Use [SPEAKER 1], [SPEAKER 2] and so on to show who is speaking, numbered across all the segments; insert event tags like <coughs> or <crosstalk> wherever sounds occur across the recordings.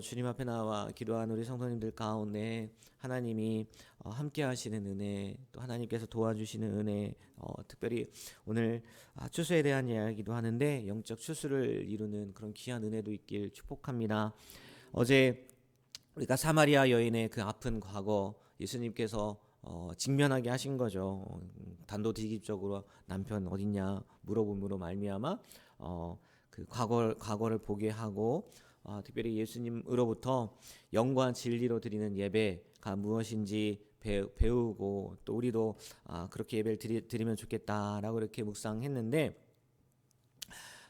[SPEAKER 1] 주님 앞에 나와 기도하는 우리 성도님들 가운데 하나님이 어, 함께 하시는 은혜 또 하나님께서 도와주시는 은혜 어, 특별히 오늘 아, 추수에 대한 이야기도 하는데 영적 추수를 이루는 그런 귀한 은혜도 있길 축복합니다. 어제 우리가 사마리아 여인의 그 아픈 과거 예수님께서 어, 직면하게 하신 거죠. 어, 단도직입적으로 남편 어딨냐 물어봄으로 말미암아 어, 그 과거 과거를 보게 하고 아, 특별히 예수님으로부터 영과 진리로 드리는 예배가 무엇인지 배, 배우 고 또 우리도 아, 그렇게 예배를 드리, 드리면 좋겠다라고 이렇게 묵상했는데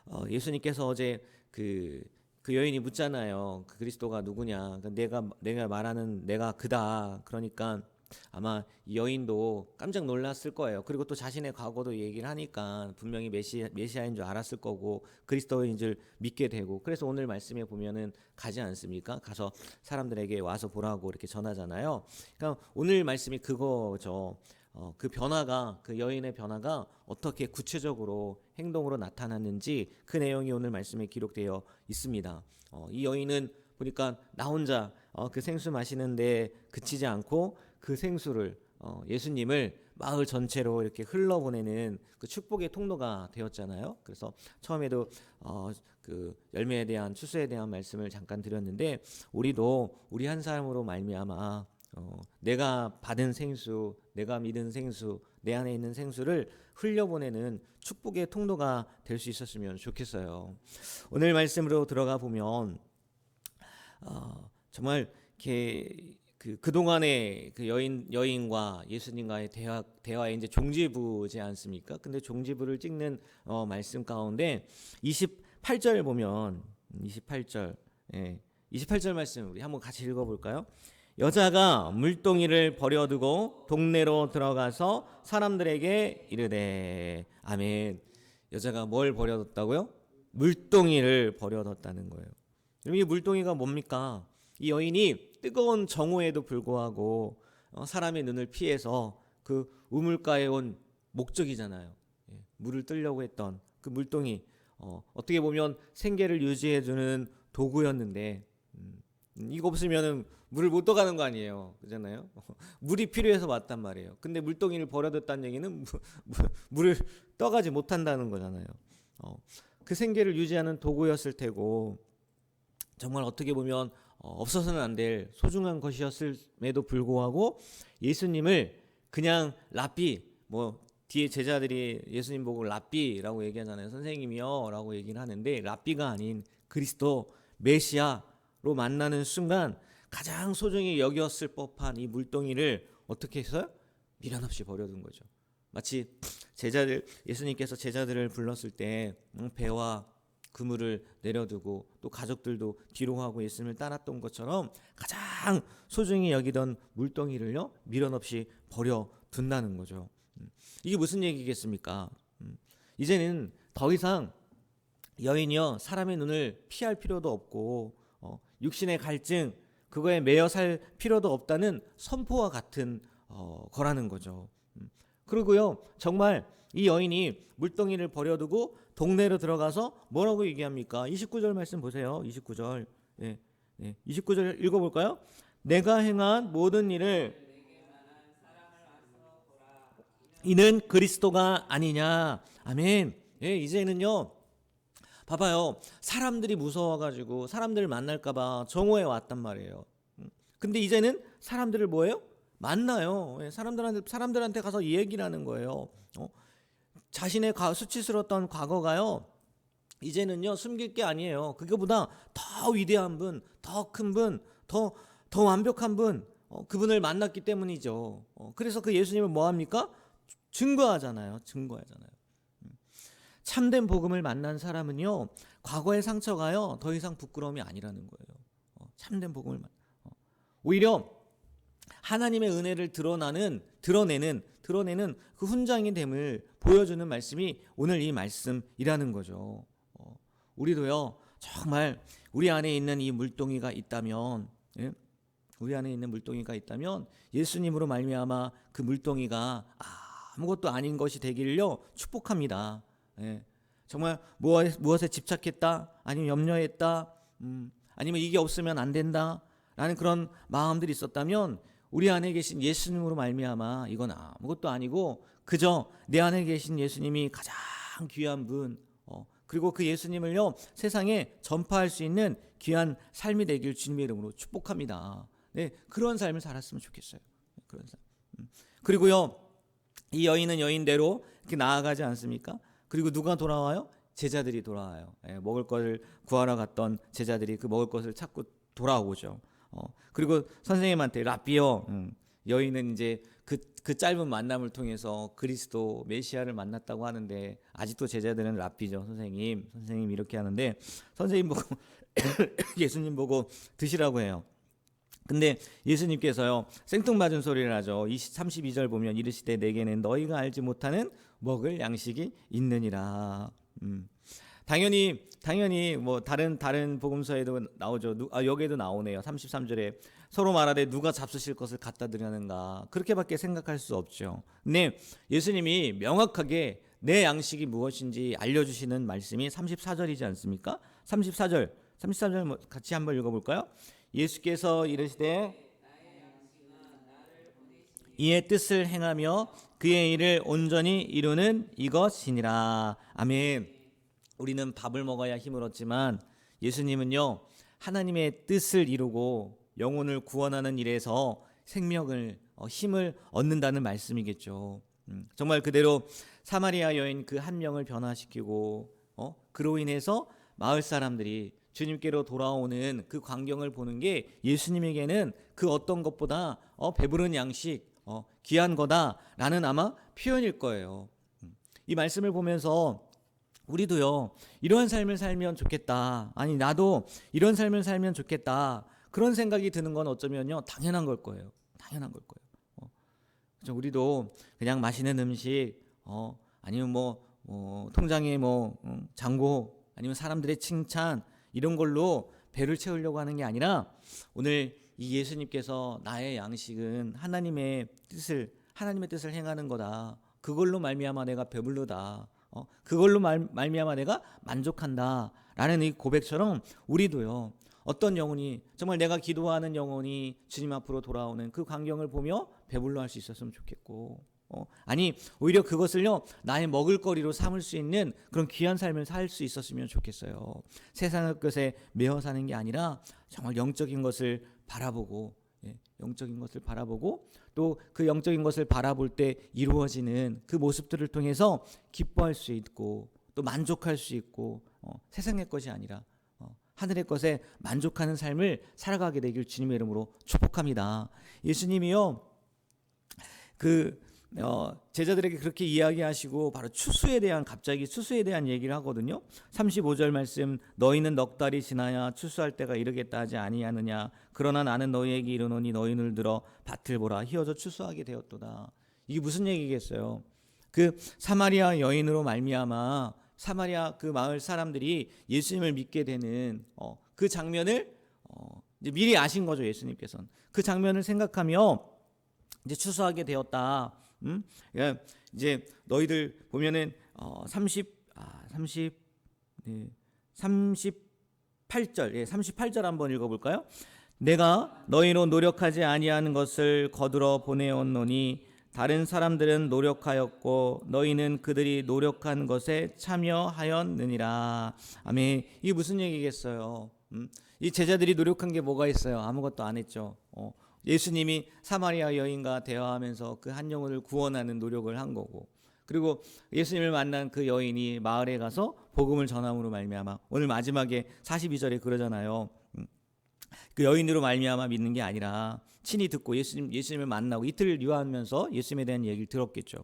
[SPEAKER 1] 어, 예수님께서 어제 그, 그 여인이 묻잖아요. 그 그리스도가 누구냐? 그러니까 내가 내가 말하는 내가 그다. 그러니까 아마 이 여인도 깜짝 놀랐을 거예요. 그리고 또 자신의 과거도 얘기를 하니까 분명히 메시, 메시아인 줄 알았을 거고 그리스도인 줄 믿게 되고 그래서 오늘 말씀에 보면은 가지 않습니까? 가서 사람들에게 와서 보라고 이렇게 전하잖아요. 그러니까 오늘 말씀이 그거죠. 어, 그 변화가 그 여인의 변화가 어떻게 구체적으로 행동으로 나타났는지 그 내용이 오늘 말씀에 기록되어 있습니다. 어, 이 여인은 보니까 나 혼자 어, 그 생수 마시는데 그치지 않고 그 생수를 어, 예수님을 마을 전체로 이렇게 흘러보내는 그 축복의 통로가 되었잖아요. 그래서 처음에도 어, 그 열매에 대한 추수에 대한 말씀을 잠깐 드렸는데 우리도 우리 한 사람으로 말미암아 어, 내가 받은 생수, 내가 믿은 생수, 내 안에 있는 생수를 흘려보내는 축복의 통로가 될 수 있었으면 좋겠어요. 오늘 말씀으로 들어가 보면 어, 정말 이렇게 그 그동안의 그 여인 여인과 예수님과의 대화 대화의 이제 종지부지 않습니까? 근데 종지부를 찍는 어, 말씀 가운데 28절 보면 28절 예. 28절 말씀 우리 한번 같이 읽어 볼까요? 여자가 물동이를 버려두고 동네로 들어가서 사람들에게 이르되 아멘. 여자가 뭘 버려뒀다고요? 물동이를 버려뒀다는 거예요. 그럼 이 물동이가 뭡니까? 이 여인이 뜨거운 정오에도 불구하고 어, 사람의 눈을 피해서 그 우물가에 온 목적이잖아요. 예, 물을 뜨려고 했던 그 물동이 어, 어떻게 보면 생계를 유지해주는 도구였는데 음, 이거 없으면은 물을 못 떠가는 거 아니에요, 그잖아요. <laughs> 물이 필요해서 왔단 말이에요. 근데 물동이를 버려뒀다는 얘기는 물을 떠가지 못한다는 거잖아요. 어, 그 생계를 유지하는 도구였을 테고 정말 어떻게 보면 어, 없어서는 안 될 소중한 것이었음에도 불구하고 예수님을 그냥 랍비 뭐 뒤에 제자들이 예수님 보고 랍비라고 얘기하잖아요. 선생님이요라고 얘기를 하는데 랍비가 아닌 그리스도 메시아로 만나는 순간 가장 소중히 여겼을 법한 이 물동이를 어떻게 했어요? 미련 없이 버려둔 거죠. 마치 제자들 예수님께서 제자들을 불렀을 때 음, 배와 그물을 내려두고 또 가족들도 뒤로 하고 예수님을 따랐던 것처럼 가장 소중히 여기던 물동이를요 미련 없이 버려 둔다는 거죠. 음, 이게 무슨 얘기겠습니까? 음, 이제는 더 이상 여인이요 사람의 눈을 피할 필요도 없고 어, 육신의 갈증 그거에 매여 살 필요도 없다는 선포와 같은 어, 거라는 거죠. 음, 그리고요 정말 이 여인이 물동이를 버려두고 동네로 들어가서 뭐라고 얘기합니까? 29절 말씀 보세요. 29절. 예. 예. 29절 읽어 볼까요? 내가 행한 모든 일을 이는 그리스도가 아니냐. 아멘. 예, 이제는요. 봐봐요. 사람들이 무서워가지고 사람들을 만날까봐 정오에 왔단 말이에요. 음. 근데 이제는 사람들을 뭐예요? 만나요. 예, 사람들한테 사람들한테 가서 얘기를 하는 거예요. 어? 자신의 과- 수치스러웠던 과거가요. 이제는요 숨길 게 아니에요. 그거보다 더 위대한 분, 더 큰 분, 더 더 완벽한 분, 어, 그분을 만났기 때문이죠. 어, 그래서 그 예수님을 뭐 합니까? 증거하잖아요. 증거하잖아요. 음. 참된 복음을 만난 사람은요 과거의 상처가요 더 이상 부끄러움이 아니라는 거예요. 어, 참된 복음을 만. 어. 오히려 하나님의 은혜를 드러나는 드러내는 드러내는 그 훈장이 됨을 보여주는 말씀이 오늘 이 말씀이라는 거죠. 어, 우리도요 정말 우리 안에 있는 이 물동이가 있다면 예? 우리 안에 있는 물동이가 있다면 예수님으로 말미암아 그 물동이가 아무것도 아닌 것이 되기를요 축복합니다. 예. 정말 무엇에 집착했다 아니면 염려했다 음, 아니면 이게 없으면 안 된다라는 그런 마음들이 있었다면 우리 안에 계신 예수님으로 말미암아 이건 아무것도 아니고 그저 내 안에 계신 예수님이 가장 귀한 분 어, 그리고 그 예수님을요 세상에 전파할 수 있는 귀한 삶이 되길 주님의 이름으로 축복합니다. 네 그런 삶을 살았으면 좋겠어요. 그런 삶. 음. 그리고요 이 여인은 여인대로 이렇게 나아가지 않습니까? 그리고 누가 돌아와요? 제자들이 돌아와요. 예, 먹을 것을 구하러 갔던 제자들이 그 먹을 것을 찾고 돌아오죠. 어, 그리고 선생님한테 라비요. 음, 여인은 이제 그, 그 짧은 만남을 통해서 그리스도 메시아를 만났다고 하는데 아직도 제자들은 라비죠. 선생님, 선생님 이렇게 하는데 선생님 보고 <coughs> 예수님 보고 드시라고 해요. 근데 예수님께서요 생뚱맞은 소리를 하죠. 20, 32절 보면 이르시되 내게는 너희가 알지 못하는 먹을 양식이 있느니라. 음. 당연히 당연히 뭐 다른 다른 복음서에도 나오죠. 누, 아, 여기에도 나오네요. 33절에 서로 말하되 누가 잡수실 것을 갖다 드려는가 그렇게밖에 생각할 수 없죠. 근데 예수님이 명확하게 내 양식이 무엇인지 알려주시는 말씀이 34절이지 않습니까? 34절 34절 뭐 같이 한번 읽어볼까요? 예수께서 이르시되 이의 뜻을 행하며 그의 일을 온전히 이루는 이것이니라. 아멘. 우리는 밥을 먹어야 힘을 얻지만 예수님은요 하나님의 뜻을 이루고 영혼을 구원하는 일에서 생명을 어, 힘을 얻는다는 말씀이겠죠. 음, 정말 그대로 사마리아 여인 그 한 명을 변화시키고 어, 그로 인해서 마을 사람들이 주님께로 돌아오는 그 광경을 보는 게 예수님에게는 그 어떤 것보다 어, 배부른 양식, 어, 귀한 거다라는 아마 표현일 거예요. 음, 이 말씀을 보면서 우리도요 이런 삶을 살면 좋겠다. 아니 나도 이런 삶을 살면 좋겠다. 그런 생각이 드는 건 어쩌면요 당연한 걸 거예요. 당연한 걸 거예요. 어, 그렇죠? 우리도 그냥 맛있는 음식, 어, 아니면 뭐 어, 통장에 뭐 음, 잔고, 아니면 사람들의 칭찬 이런 걸로 배를 채우려고 하는 게 아니라 오늘 이 예수님께서 나의 양식은 하나님의 뜻을 하나님의 뜻을 행하는 거다. 그걸로 말미암아 내가 배불르다. 어, 그걸로 말, 말미암아 내가 만족한다라는 이 고백처럼 우리도요. 어떤 영혼이 정말 내가 기도하는 영혼이 주님 앞으로 돌아오는 그 광경을 보며 배불러 할 수 있었으면 좋겠고 어, 아니 오히려 그것을요 나의 먹을거리로 삼을 수 있는 그런 귀한 삶을 살 수 있었으면 좋겠어요. 세상의 것에 매어 사는 게 아니라 정말 영적인 것을 바라보고 예, 영적인 것을 바라보고 또 그 영적인 것을 바라볼 때 이루어지는 그 모습들을 통해서 기뻐할 수 있고 또 만족할 수 있고 어, 세상의 것이 아니라 어, 하늘의 것에 만족하는 삶을 살아가게 되길 주님의 이름으로 축복합니다. 예수님이요 그 어, 제자들에게 그렇게 이야기하시고 바로 추수에 대한 갑자기 추수에 대한 얘기를 하거든요. 35절 말씀 너희는 넉 달이 지나야 추수할 때가 이르겠다 하지 아니하느냐 그러나 나는 너희에게 이르노니 너희를 들어 밭을 보라 희어져 추수하게 되었도다. 이게 무슨 얘기겠어요? 그 사마리아 여인으로 말미암아 사마리아 그 마을 사람들이 예수님을 믿게 되는 어, 그 장면을 어, 이제 미리 아신 거죠 예수님께서는 그 장면을 생각하며 이제 추수하게 되었다. 음? 예, 이제 너희들 보면은 어, 30 아, 30 네. 38절. 예, 38절 한번 읽어 볼까요? 내가 너희로 노력하지 아니하는 것을 거두러 보내었노니 다른 사람들은 노력하였고 너희는 그들이 노력한 것에 참여하였느니라. 아멘. 이게 무슨 얘기겠어요? 음? 이 제자들이 노력한 게 뭐가 있어요? 아무것도 안 했죠. 어, 예수님이 사마리아 여인과 대화하면서 그 한 영혼을 구원하는 노력을 한 거고 그리고 예수님을 만난 그 여인이 마을에 가서 복음을 전함으로 말미암아 오늘 마지막에 42절에 그러잖아요. 음. 그 여인으로 말미암아 믿는 게 아니라 친히 듣고 예수님 예수님을 만나고 이틀 유하면서 예수님에 대한 얘기를 들었겠죠.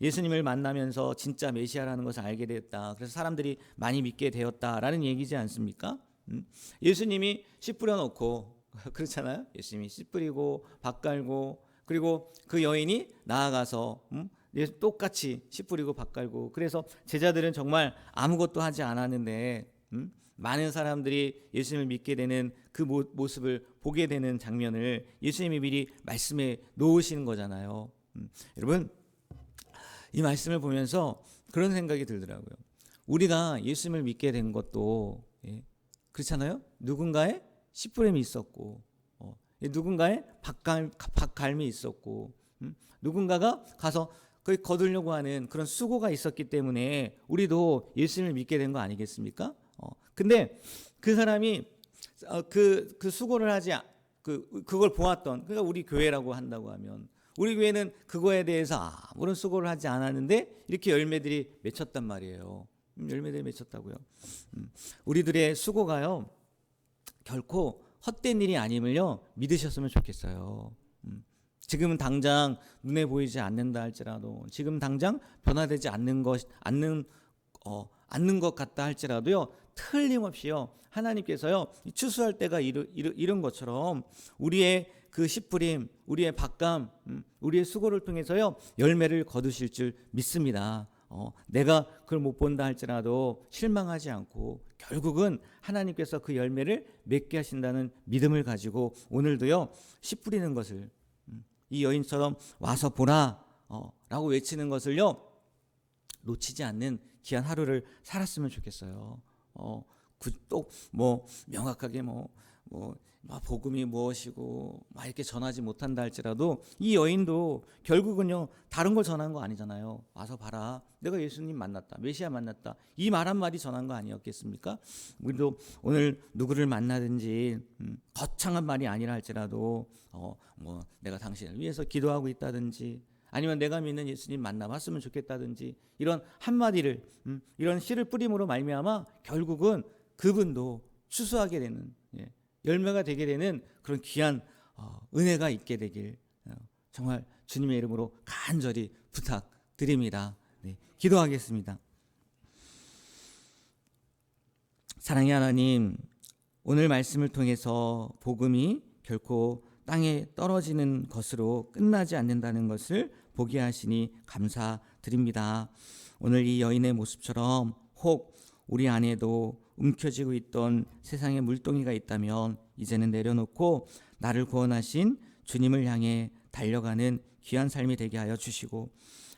[SPEAKER 1] 예수님을 만나면서 진짜 메시아라는 것을 알게 되었다. 그래서 사람들이 많이 믿게 되었다라는 얘기지 않습니까? 음. 예수님이 씨 뿌려 놓고 <laughs> 그렇잖아요. 예수님이 씨 뿌리고 밥 갈고 그리고 그 여인이 나아가서 음? 똑같이 씨 뿌리고 밥 갈고 그래서 제자들은 정말 아무것도 하지 않았는데 음? 많은 사람들이 예수님을 믿게 되는 그 모습을 보게 되는 장면을 예수님이 미리 말씀에 놓으시는 거잖아요. 음. 여러분 이 말씀을 보면서 그런 생각이 들더라고요. 우리가 예수님을 믿게 된 것도 예, 그렇잖아요. 누군가의 씨뿌림이 있었고, 어, 누군가의 박갈, 박갈미 있었고, 음? 누군가가 가서 그 거두려고 하는 그런 수고가 있었기 때문에 우리도 예수님을 믿게 된 거 아니겠습니까? 어, 근데 그 사람이 어, 그, 그 수고를 하지 않- 그 그걸 보았던 그러니까 우리 교회라고 한다고 하면 우리 교회는 그거에 대해서 아무런 수고를 하지 않았는데 이렇게 열매들이 맺혔단 말이에요. 음, 열매들이 맺혔다고요. 음, 우리들의 수고가요 결코 헛된 일이 아님을요 믿으셨으면 좋겠어요. 음, 지금은 당장 눈에 보이지 않는다 할지라도 지금 당장 변화되지 않는 것 않는 어 않는 것 같다 할지라도요 틀림없이요 하나님께서요 이 추수할 때가 이르, 이르, 이런 것처럼 우리의 그 씨뿌림 우리의 박감 음, 우리의 수고를 통해서요 열매를 거두실 줄 믿습니다. 어, 내가 그걸 못 본다 할지라도 실망하지 않고 결국은 하나님께서 그 열매를 맺게 하신다는 믿음을 가지고 오늘도요 씨 뿌리는 것을 음, 이 여인처럼 와서 보라 어, 라고 외치는 것을요 놓치지 않는 귀한 하루를 살았으면 좋겠어요. 어, 또뭐 명확하게 뭐, 뭐, 막 복음이 무엇이고 막 이렇게 전하지 못한다 할지라도 이 여인도 결국은요 다른 걸 전한 거 아니잖아요. 와서 봐라, 내가 예수님 만났다, 메시아 만났다 이 말 한마디 전한 거 아니었겠습니까? 우리도 오늘 누구를 만나든지 음, 거창한 말이 아니라 할지라도 어, 뭐 내가 당신을 위해서 기도하고 있다든지 아니면 내가 믿는 예수님 만나봤으면 좋겠다든지 이런 한마디를 음, 이런 씨를 뿌림으로 말미암아 결국은 그분도 추수하게 되는 예, 열매가 되게 되는 그런 귀한 어, 은혜가 있게 되길 어, 정말 주님의 이름으로 간절히 부탁드립니다. 네, 기도하겠습니다. 사랑의 하나님, 오늘 말씀을 통해서 복음이 결코 땅에 떨어지는 것으로 끝나지 않는다는 것을 보게 하시니 감사드립니다. 오늘 이 여인의 모습처럼 혹 우리 안에도 움켜쥐고 있던 세상의 물동이가 있다면 이제는 내려놓고 나를 구원하신 주님을 향해 달려가는 귀한 삶이 되게 하여 주시고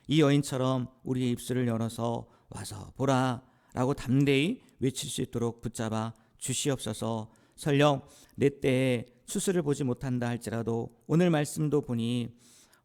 [SPEAKER 1] 이 여인처럼 우리의 입술을 열어서 와서 보라 라고 담대히 외칠 수 있도록 붙잡아 주시옵소서. 설령 내 때에 수술을 보지 못한다 할지라도 오늘 말씀도 보니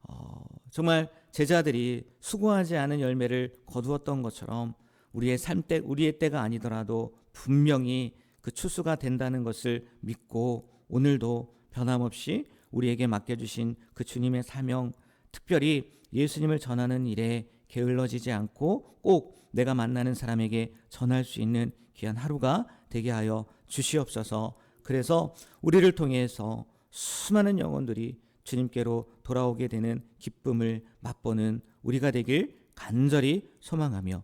[SPEAKER 1] 어, 정말 제자들이 수고하지 않은 열매를 거두었던 것처럼 우리의 삶 때, 우리의 때가 아니더라도 분명히 그 추수가 된다는 것을 믿고 오늘도 변함없이 우리에게 맡겨주신 그 주님의 사명, 특별히 예수님을 전하는 일에 게을러지지 않고 꼭 내가 만나는 사람에게 전할 수 있는 귀한 하루가 되게 하여 주시옵소서. 그래서 우리를 통해서 수많은 영혼들이 주님께로 돌아오게 되는 기쁨을 맛보는 우리가 되길 간절히 소망하며